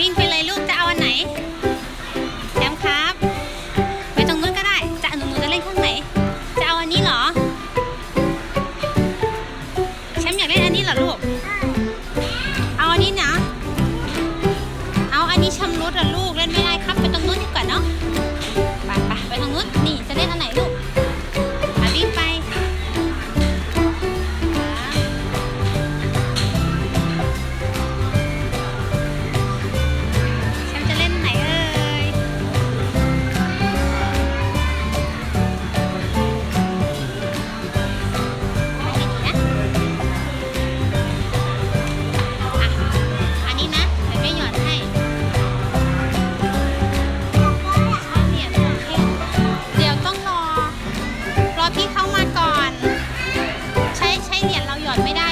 วิ่งไปเลยลูกจะเอาอันไหนแชมป์ครับ ไปตรงนู้นก็ได้ จะหนูหนูจะเล่นข้างไหน จะเอาอันนี้เหรอแชมป์อยากเล่นอันนี้เหรอลูก ไม่เรียยเราหย่อนไม่ได้